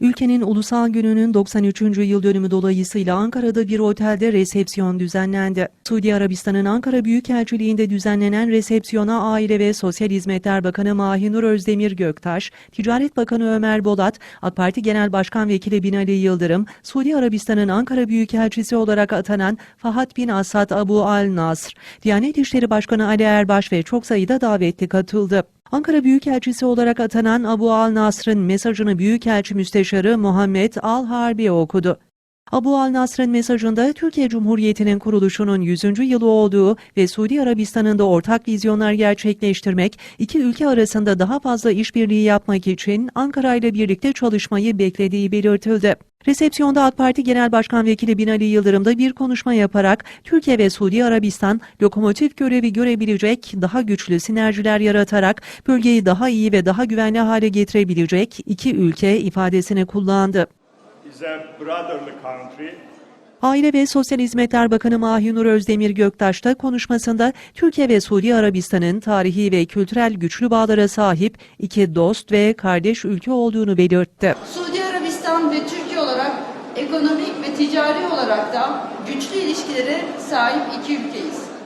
Ülkenin ulusal gününün 93. yıl dönümü dolayısıyla Ankara'da bir otelde resepsiyon düzenlendi. Suudi Arabistan'ın Ankara Büyükelçiliği'nde düzenlenen resepsiyona Aile ve Sosyal Hizmetler Bakanı Mahinur Özdemir Göktaş, Ticaret Bakanı Ömer Bolat, AK Parti Genel Başkan Vekili Binali Yıldırım, Suudi Arabistan'ın Ankara Büyükelçisi olarak atanan Fahat bin Asad Abu Al Nasr, Diyanet İşleri Başkanı Ali Erbaş ve çok sayıda davetli katıldı. Ankara Büyükelçisi olarak atanan Abu Al Nasr'ın mesajını Büyükelçi Müsteşarı Muhammed Al Harbi okudu. Abu Al Nasr'ın mesajında Türkiye Cumhuriyeti'nin kuruluşunun 100. yılı olduğu ve Suudi Arabistan'ın da ortak vizyonlar gerçekleştirmek, iki ülke arasında daha fazla işbirliği yapmak için Ankara ile birlikte çalışmayı beklediği belirtildi. Resepsiyonda AK Parti Genel Başkan Vekili Binali Yıldırım da bir konuşma yaparak Türkiye ve Suudi Arabistan lokomotif görevi görebilecek daha güçlü sinerjiler yaratarak bölgeyi daha iyi ve daha güvenli hale getirebilecek iki ülke ifadesini kullandı. İs a brotherly country Aile ve Sosyal Hizmetler Bakanı Mahinur Özdemir Göktaş da konuşmasında Türkiye ve Suudi Arabistan'ın tarihi ve kültürel güçlü bağlara sahip iki dost ve kardeş ülke olduğunu belirtti. Suudi Arabistan ve Türkiye olarak ekonomik ve ticari olarak da güçlü ilişkilere sahip iki ülkeyiz.